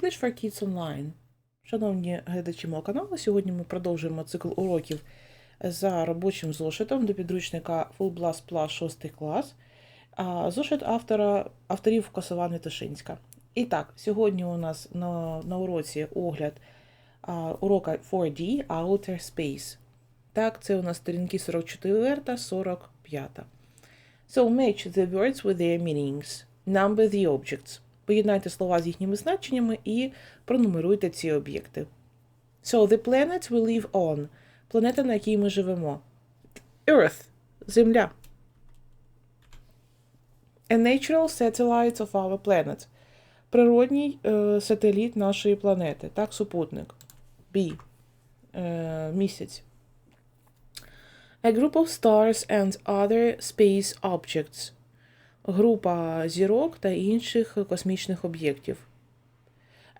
English for Kids Online. Шановні глядачі мого каналу, сьогодні ми продовжуємо цикл уроків за робочим зошитом до підручника Full Blast Plus 6 клас. Зошит автора, авторів Косован Вітошинська. І так, сьогодні у нас на, на уроці огляд а, урока 4D Outer Space. Так, це у нас сторінки 44 та 45. So match the words with their meanings. Number the objects. Поєднайте слова з їхніми значеннями і пронумеруйте ці об'єкти. So, the planet we live on. Планета, на якій ми живемо. Earth. Земля. A natural satellite of our planet. Природній е, сателіт нашої планети. Так, супутник. B. Е, місяць. A group of stars and other space objects. Група зірок та інших космічних об'єктів.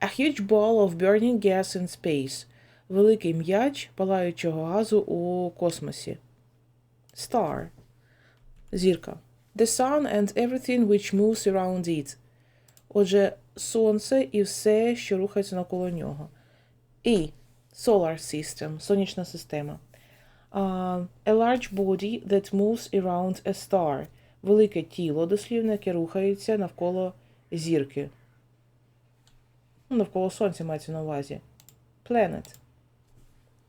A huge ball of burning gas in space. Великий м'яч палаючого газу у космосі. Star. Зірка. The sun and everything which moves around it. Отже, сонце і все, що рухається навколо нього. І. Solar system. Сонячна система. Uh, a large body that moves around a star. Велике тіло, дослівно, яке рухається навколо зірки. Ну, навколо сонця мається на увазі. Planet.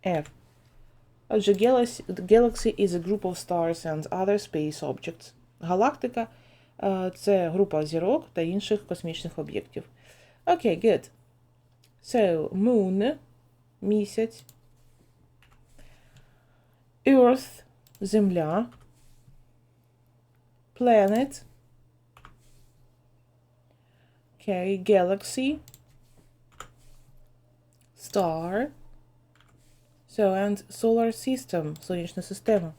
F. Отже, galaxy, galaxy is a group of stars and other space objects. Галактика е, це група зірок та інших космічних об'єктів. Окей, okay, good. So, moon – місяць. Earth – земля. Planet. Okay, galaxy. Star. So, and solar system, сонячна система.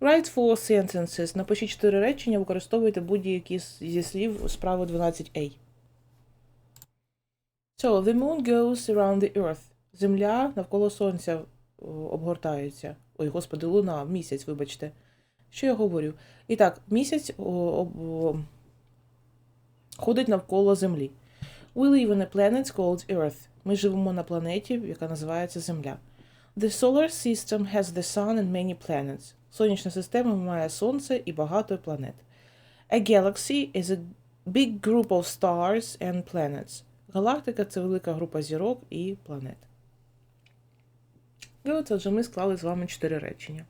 Write four sentences. Напишіть чотири речення, використовуйте будь-які зі слів справи 12a. So, the moon goes around the earth. Земля навколо сонця обгортається. Ой, господи, луна, місяць, вибачте. Що я говорю? І так, місяць о, о, ходить навколо Землі. We live on a planet called Earth. Ми живемо на планеті, яка називається Земля. The solar system has the sun and many planets. Сонячна система має сонце і багато планет. A galaxy is a big group of stars and planets. Галактика це велика група зірок і планет. І от отже ми склали з вами чотири речення.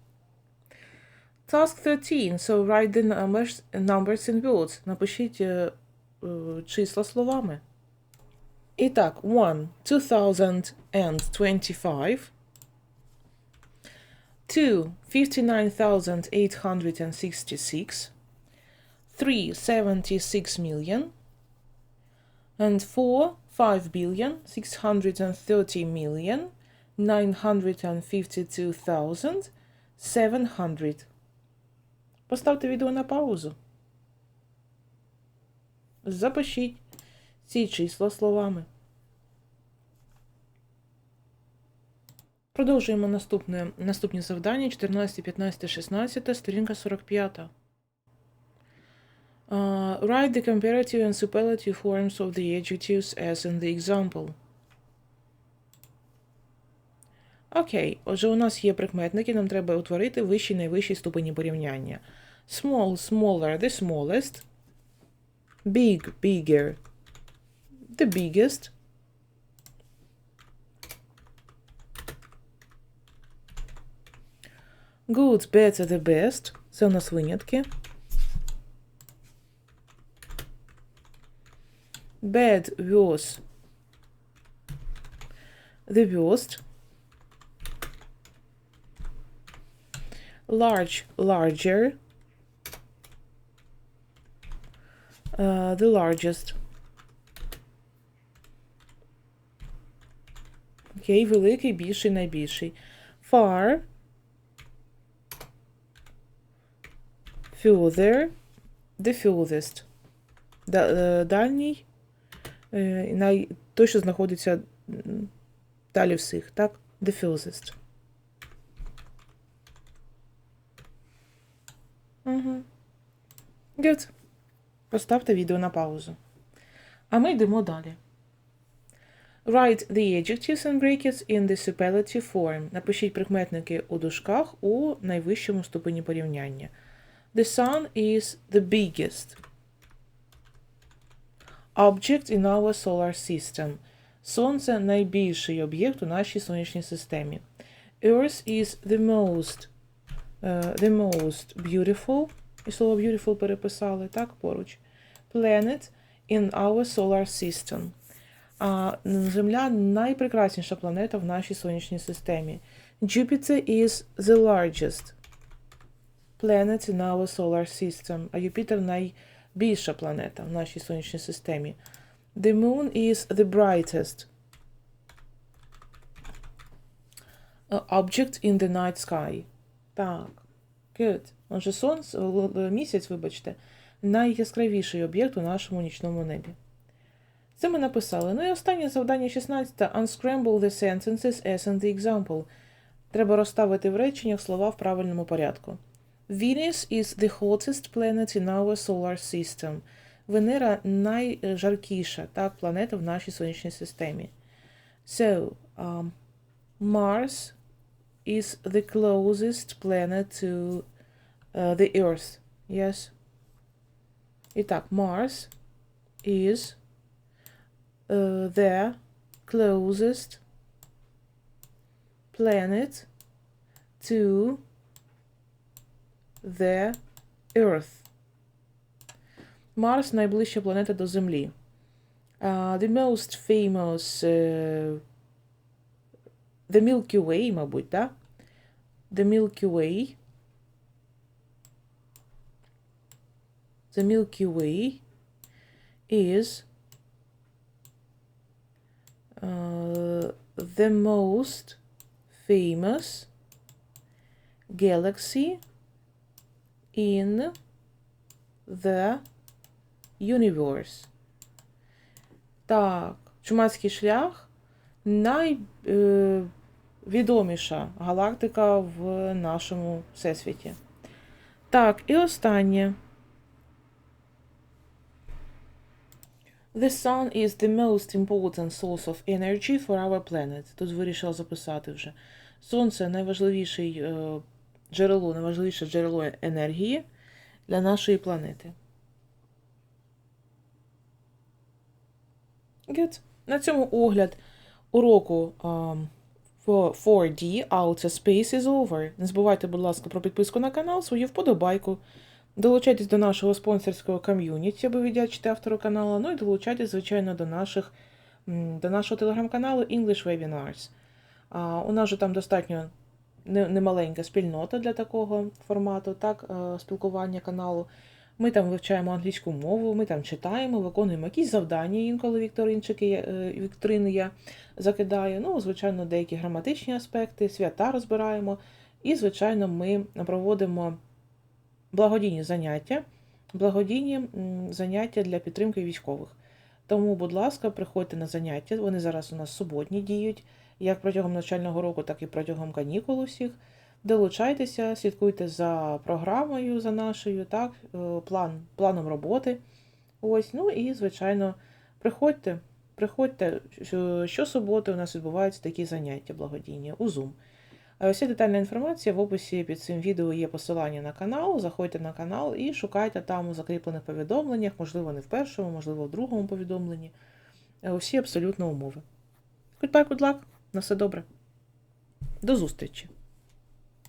Task 13. So write the numbers, numbers in words. Напишіть е, е, числа словами. І так, 1. 2025. 2. 59,866. 3. 76 million. And 4. 5 billion 630 million 952,700. Поставте відео на паузу. Запишіть ці числа словами. Продовжуємо наступне, наступні завдання 14, 15, 16, сторінка 45. Uh, write the comparative and superlative forms of the adjectives as in the example. Окей, отже, у нас є прикметники, нам треба утворити вищий найвищий ступені порівняння. Small, smaller, the smallest. Big, bigger, the biggest. Good, better, the best. Це у нас винятки. Bad, worse, the worst. large, larger, Uh, the largest. Окей, великий, більший, найбільший. Far, further, the furthest. Дальній, най, той, що знаходиться далі всіх, так? The furthest. Угу. Good. Поставте відео на паузу. А ми йдемо далі. Write the adjectives and brackets in the superlative form. Напишіть прикметники у дужках у найвищому ступені порівняння. The sun is the biggest object in our solar system. Сонце найбільший об'єкт у нашій сонячній системі. Earth is the most, е, the most beautiful. І слово beautiful переписали, так, поруч. Planet in our solar system. А Земля найпрекрасніша планета в нашій сонячній системі. Jupiter is the largest planet in our solar system. А Юпітер найбільша планета в нашій сонячній системі. The moon is the brightest object in the night sky. Так. Good. Отже, сонце, л- місяць, вибачте, найяскравіший об'єкт у нашому нічному небі. Це ми написали. Ну і останнє завдання 16. Unscramble the sentences as in the example. Треба розставити в реченнях слова в правильному порядку. Venus is the hottest planet in our solar system. Венера найжаркіша так, планета в нашій сонячній системі. So, um, Mars is the closest planet to uh, the Earth. Yes. І так, Mars is uh, the closest planet to the Earth. Марс найближча планета до Землі. Uh, the most famous uh, The Milky Way, мабуть, так? The Milky Way. The Milky Way is uh, the most famous galaxy in the universe. Так, Чумацький шлях найвідоміша галактика в нашому всесвіті. Так, і останнє. The sun is the most important source of energy for our planet. Тут вирішила записати вже. Сонце найважливіший е, джерело, найважливіше джерело енергії для нашої планети. Good. На цьому огляд уроку um, 4D Outer Space is over. Не забувайте, будь ласка, про підписку на канал, свою вподобайку. Долучайтесь до нашого спонсорського ком'юніті, аби віддячити автору каналу. Ну і долучайтесь, звичайно, до наших до нашого телеграм-каналу English Webinars. А, у нас же там достатньо немаленька спільнота для такого формату, так, е, спілкування каналу. Ми там вивчаємо англійську мову, ми там читаємо, виконуємо якісь завдання, інколи вікторинчики, е, вікторини я закидаю. Ну, звичайно, деякі граматичні аспекти, свята розбираємо. І, звичайно, ми проводимо благодійні заняття, благодійні заняття для підтримки військових. Тому, будь ласка, приходьте на заняття. Вони зараз у нас суботні діють, як протягом навчального року, так і протягом канікул усіх. Долучайтеся, слідкуйте за програмою, за нашою, так, е, план, планом роботи. Ось, ну і, звичайно, приходьте, приходьте. Що- Щосуботи у нас відбуваються такі заняття благодійні у Zoom. Е, Вся детальна інформація в описі під цим відео є посилання на канал. Заходьте на канал і шукайте там у закріплених повідомленнях, можливо, не в першому, можливо, в другому повідомленні. Е, Усі абсолютно умови. Goodbye, good luck. На все добре. До зустрічі!